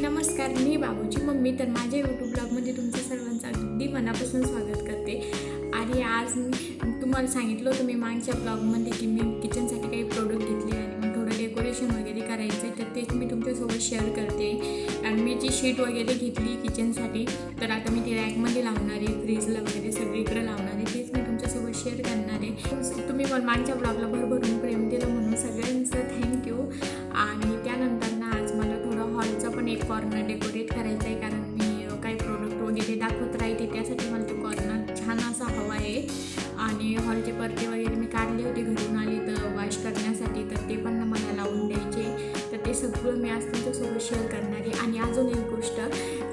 नमस्कार मी बाबूची मम्मी. तर माझ्या यूट्यूब ब्लॉगमध्ये तुमचं सर्वांचं अगदी मनापासून स्वागत करते. आणि आज मी तुम्हाला सांगितलं होतं मी मागच्या ब्लॉगमध्ये की मी किचनसाठी काही प्रोडक्ट घेतले आणि मग थोडं डेकोरेशन वगैरे करायचं आहे तर तेच मी तुमच्यासोबत शेअर करते. आणि मी जी शीट वगैरे घेतली किचनसाठी तर आता मी ती रॅकमध्ये लावणार आहे फ्रीजला वगैरे सगळीकडे लावणार आहे. तेच मी तुमच्यासोबत शेअर करणार आहे. तुम्ही पण मागच्या ब्लॉगला भरभरून सगळं मी आज तुमच्यासोबत शेअर करणार आहे. आणि अजून एक गोष्ट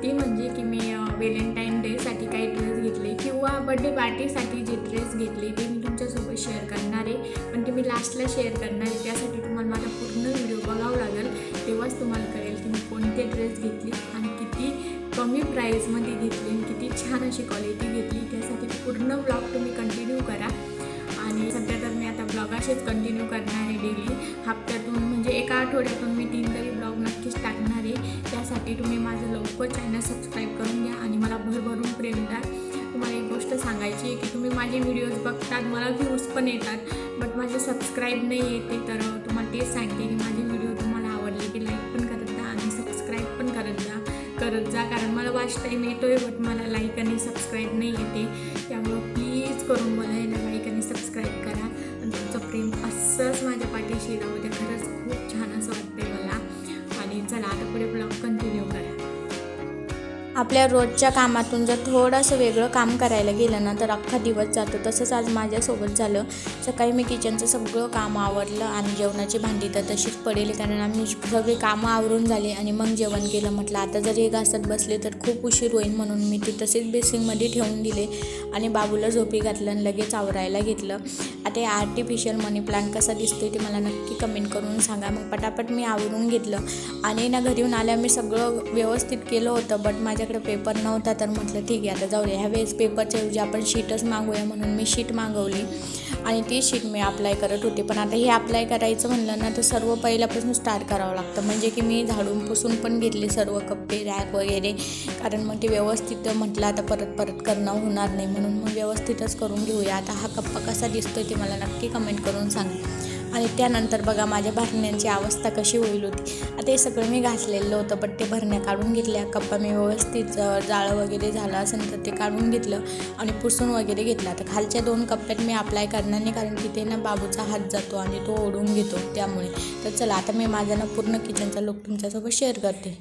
ती म्हणजे की मी व्हॅलेंटाईन डेसाठी काही ड्रेस घेतले किंवा बड्डे पार्टीसाठी जे ड्रेस घेतले ते मी तुमच्यासोबत शेअर करणार आहे. पण ते मी लास्टला शेअर करणार आहे. त्यासाठी तुम्हाला माझा पूर्ण व्हिडिओ बघावा लागेल. तेव्हाच तुम्हाला कळेल की मी कोणते ड्रेस घेतली आणि किती कमी प्राईजमध्ये घेतली आणि किती छान अशी क्वालिटी घेतली. त्यासाठी पूर्ण ब्लॉग तुम्ही कंटिन्यू करा. आणि सध्या तर मी आता ब्लॉग असेच कंटिन्यू करणार आहे डेली हप्त्यातून म्हणजे एका आठवड्यातून मी तीन तरी ब्लॉग नक्कीच टाकणार आहे. त्यासाठी तुम्ही माझं लवकर चॅनल सबस्क्राईब करून घ्या आणि मला भरभरून प्रेम द्या तुम्हाला एक गोष्ट सांगायची आहे की तुम्ही माझे व्हिडिओज बघतात मला व्ह्यूज पण येतात बट माझे सबस्क्राईब नाही येते तर तुम्हाला तेच सांगते की माझे व्हिडिओ करत कारण मला वाच टाईम येतो आहे बट मला लाईक आणि सबस्क्राईब नाही येते. त्यामुळं प्लीज करून मला याला लाईक आणि सबस्क्राईब करा. आणि तुमचं प्रेम असंच माझ्या पाठीशी राहू द्या. खरंच खूप छान असं वाटते मला. आणि चला आता पुढे ब्लॉग कंटिन्यू करा. आपल्या रोजच्या कामातून जर थोडंसं वेगळं काम करायला गेलं ना तर अख्खा दिवस जातो. तसंच आज माझ्यासोबत झालं. सकाळी मी किचनचं सगळं काम आवरलं आणि जेवणाची भांडी तर तशीच पडेल कारण आम्ही सगळी कामं आवरून झाले आणि मग जेवण केलं. म्हटलं आता जर हे घासत बसले तर खूप उशीर होईल म्हणून मी ते तसेच बेसिंगमध्ये ठेवून दिले आणि बाबूला झोपी घातलं आणि लगेच आवरायला घेतलं. आता हे आर्टिफिशियल मनी प्लांट कसा दिसतोय ते मला नक्की कमेंट करून सांगा. मग पटापट मी आवरून घेतलं. आणि ना घरी येऊन आल्या मी सगळं व्यवस्थित केलं होतं बट माझ्याकडे पेपर नव्हता तर म्हटलं ठीक आहे आता जाऊ दे ह्या वेळेस पेपरच्या ऐवजी आपण शीटच मागूया म्हणून मी शीट मागवली. आणि ती शीट मी अप्लाय करत होते. पण आता हे अप्लाय करायचं म्हणलं ना तर सर्व पहिल्यापासून स्टार्ट करावं लागतं. म्हणजे की मी झाडून पुसून पण घेतले सर्व कप्पे रॅक वगैरे. कारण मग ते व्यवस्थित म्हटलं आता परत परत करणं होणार नाही म्हणून मग व्यवस्थितच करून घेऊया. आता हा कप्पा कसा दिसतो ते मला नक्की कमेंट करून सांगा. आणि त्यानंतर बघा माझ्या भरण्यांची अवस्था कशी होईल होती. आता हे सगळं मी घासलेलं होतं पण ते भरण्या काढून घेतल्या. कप्पा मी व्यवस्थित जाळं वगैरे झालं असेल तर ते काढून घेतलं आणि पुसून वगैरे घेतलं. आता खालच्या दोन कप्प्यात मी अप्लाय करणार नाही कारण तिथे ना बाबूचा हात जातो आणि तो ओढून घेतो त्यामुळे. तर चला आता मी माझा ना पूर्ण किचनचा लुक तुमच्यासोबत शेअर करते.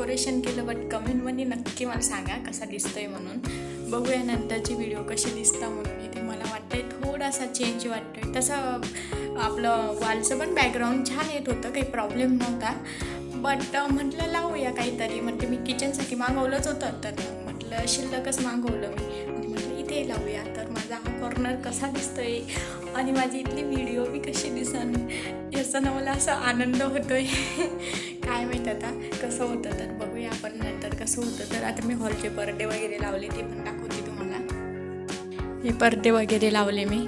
डेकोरेशन केलं बट कमेंटमध्ये नक्की मला सांगा कसा दिसतोय म्हणून. बघूया नंतरची व्हिडिओ कशी दिसता म्हणून इथे मला वाटतंय थोडासा चेंज वाटतोय. तसं आपलं वॉलचं पण बॅकग्राऊंड छान येत होतं काही प्रॉब्लेम नव्हता. बट म्हटलं लावूया काहीतरी. म्हणजे मी किचनसाठी मागवलंच होतं तर म्हटलं शिल्लकच मागवलं मी. लावूया. तर माझा हा कॉर्नर कसा दिसतोय आणि माझी इथली व्हिडिओ मी कशी दिसन याचा ना मला असा आनंद होतोय. काय माहीत आता कसं होतं तर बघूया आपण नंतर कसं होतं तर. आता मी हॉलचे पडदे वगैरे लावले ते पण दाखवते तुम्हाला. हे पडदे वगैरे लावले मी.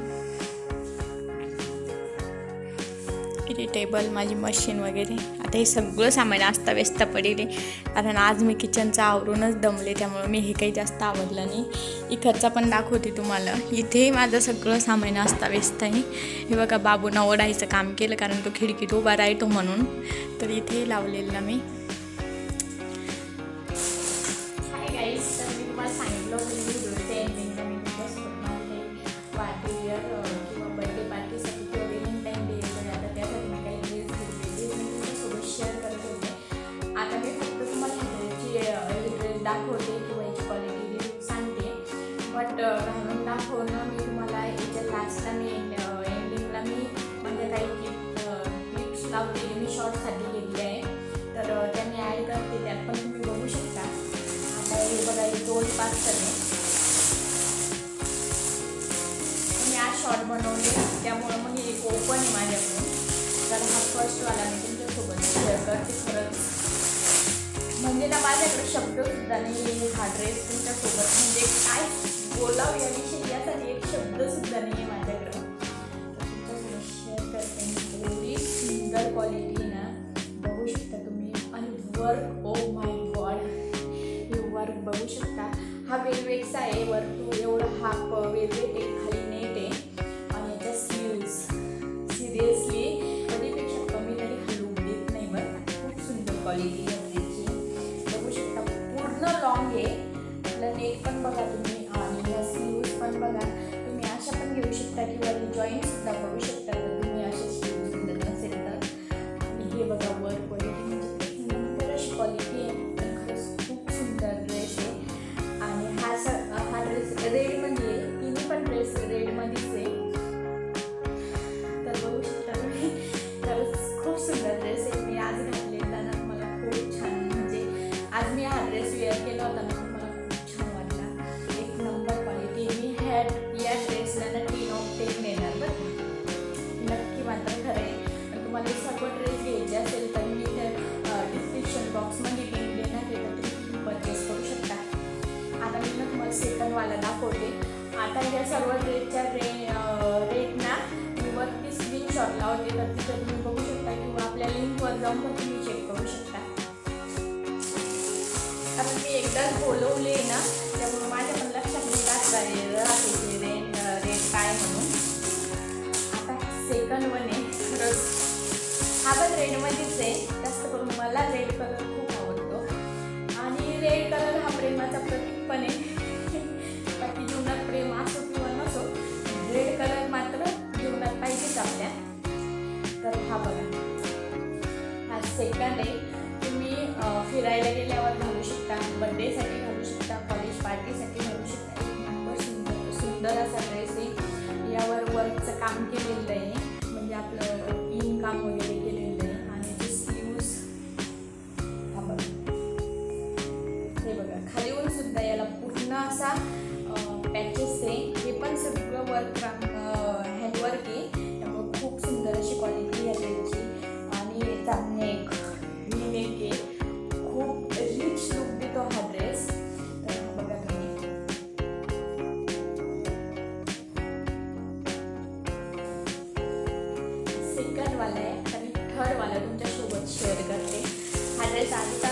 इथे टेबल माझी मशीन वगैरे. आता हे सगळं सामान असता व्यस्त पडेल. कारण आज मी किचनचं आवरूनच दमले त्यामुळं मी हे काही जास्त आवडलं नाही. इकडचा पण दाखवते तुम्हाला. इथे माझं सगळं सामान अस्ताव्यस्त आहे. हे बघा बाबूनं ओढायचं काम केलं कारण तो खिडकीत उभा राहतो म्हणून. तर इथे लावलेलं मी. घालून दाखवणं मी तुम्हाला याच्या लास्टला मी एंडिंगला मी म्हणजे काही क्लिप्स लावते मी शॉर्टसाठी घेतले आहे. तर अ, त्या मी ॲड करते त्यात पण तुम्ही बघू शकता. आता हे बघा हे दोन पाच आहे. मी आज शॉर्ट बनवले त्यामुळं मग हे एक ओपन आहे माझ्याकडून. तर हा फर्स्टवाला मी तुमच्यासोबत शेअर करते खरंच. म्हणजे ना माझ्याकडे शब्दसुद्धा नाही हा ड्रेस तुमच्यासोबत. म्हणजे काय बोलावं याविषयी यासाठी एक शब्द सुद्धा नाही आहे माझ्याकडं तुमच्यासोबत शेअर करते एवढी सुंदर क्वालिटी ना. बघू शकता तुम्ही. आणि वर्क ओ oh घेऊ शकता किंवा जॉईंट तुम्हाला दाखवते आता या सर्व ड्रेसच्या रे रेट ना मी वरती स्क्रीनशॉट लावते तर तिथं तुम्ही बघू शकता किंवा आपल्या लिंकवर जाऊन पण तुम्ही चेक करू शकता. आता मी एकदा बोलवले ना त्यामुळे माझ्या पण लक्षात मी राहत राहते ते रेट रेट काय म्हणून. आता सेकंड वन आहे. खरंच हा पण रेडमध्येच आहे. जास्त करून मला रेड कलर खूप आवडतो. आणि रेड कलर हा प्रेमाचा प्रतीक पण आहे. तर हा बघा. हा सेकंड आहे. तुम्ही फिरायला गेल्यावर घालू शकता. बड्डेसाठी घालू शकता. कॉलेज पार्टीसाठी घालू शकता. एक नंबर सुंदर सुंदर असा ड्रेस आहे. यावर वर्कचं काम केलेलं हा ड्रेस आधीच आला त्यामुळे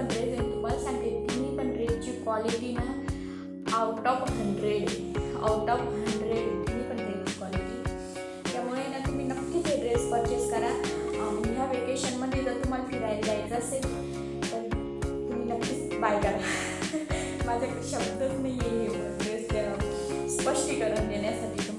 पण ड्रेस आहे. तुम्हाला सांगेन तिन्ही पण ड्रेसची क्वालिटी ना out of hundred out of hundred तिन्ही पण ड्रेसची क्वालिटी त्यामुळे ना तुम्ही नक्कीच हे ड्रेस परचेस करा. ह्या वेकेशनमध्ये जर तुम्हाला फिरायला जायचं असेल तर तुम्ही नक्कीच बाय करा. माझ्याकडे शब्दच नाही आहे ड्रेस स्पष्टीकरण देण्यासाठी.